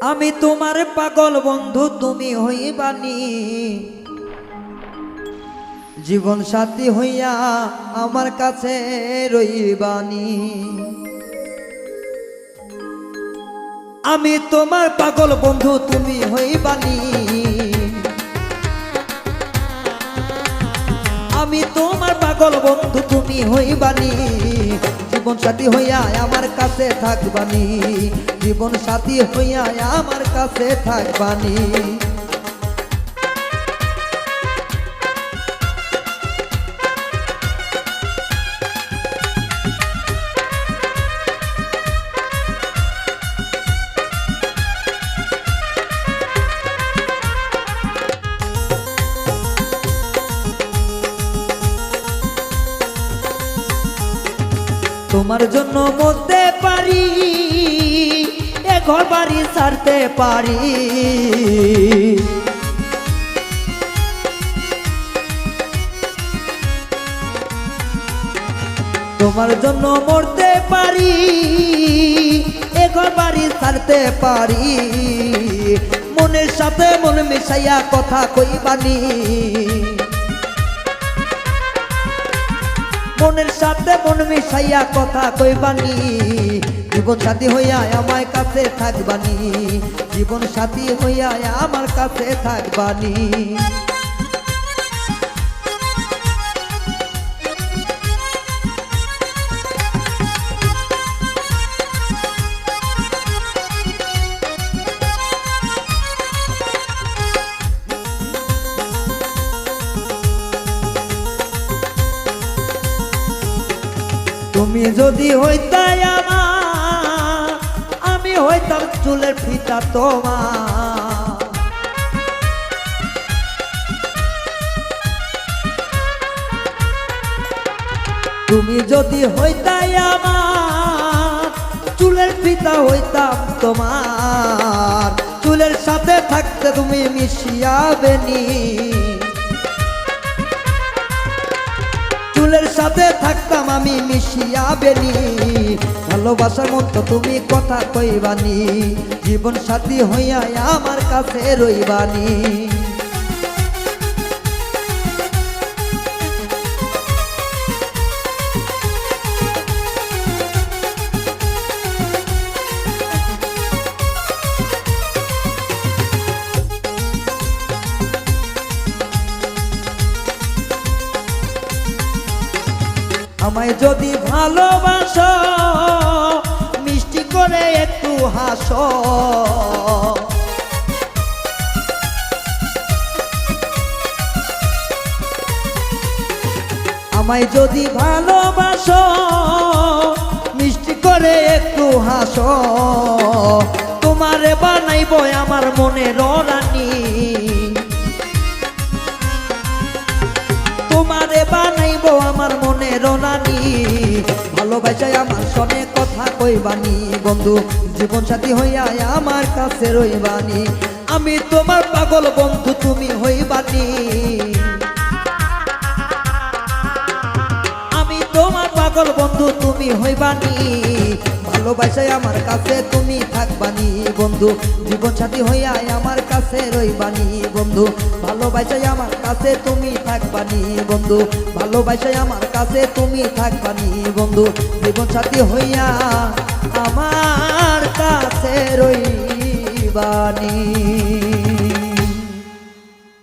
আমি তোমার পাগল বন্ধু, তুমি হইবানি। জীবন সাথী হইয়া আমার কাছে রইবানি। আমি তোমার পাগল বন্ধু, তুমি হইবানি। আমি তোমার পাগল বন্ধু, তুমি হইবানি। জীবন সাথী হইয়া আমার কাছে থাকবানি। জীবন সাথী হইয়া আমার কাছে থাকবানি। তোমার জন্য মরতে পারি, এ ঘর বাড়ি ছাড়তে পারি। তোমার জন্য মরতে পারি, এ ঘর বাড়ি ছাড়তে পারি। মনের সাথে মন মিশাইয়া কথা কইবানি। মনের সাথে মন মিশাইয়া কথা কইবানি। জীবন সাথী হইয়া আমার কাছে থাকবানি। জীবন সাথী হইয়া আমার কাছে থাকবানি। তুমি যদি হইতাই আমার, আমি হইতাম চুলের ফিতা তোমার। তুমি যদি হইতাই আমার, চুলের ফিতা হইতাম তোমার। চুলের সাথে থাকতে তুমি মিশিয়া চুলের সাথে থাকতাম আমি মিশিয়া বেনি ভালোবাসার মতো তুমি কথা কইবানি। জীবন সাথী হইয়া আমার কাছে রইবানি। আমায় যদি ভালোবাসো, মিষ্টি করে একটু হাসো। আমায় যদি ভালোবাসো, মিষ্টি করে একটু হাসো। তোমারে বানাইব আমার মনে রানী তোমারে বানাইব আমার মনে রানী ভালোবাসায় আমার সনে কথা কইবানি। বন্ধু জীবন সাথী হইয়া আমার কাছে রইবানি। আমি তোমার পাগল বন্ধু, তুমি হইবানি। আমি তোমার পাগল বন্ধু, তুমি হইবানি। ভালোবাসায় আমার কাছে তুমি থাকবানি। বন্ধু জীবন সাথী হইয়া আমার কাছে রইবানি। বন্ধু ভালোবাসায় আমার কাছে তুমি থাকবানি বন্ধু। ভালোবাসায় আমার কাছে তুমি থাকবানি বন্ধু। জীবন সাথী হইয়া আমার কাছে রইবানি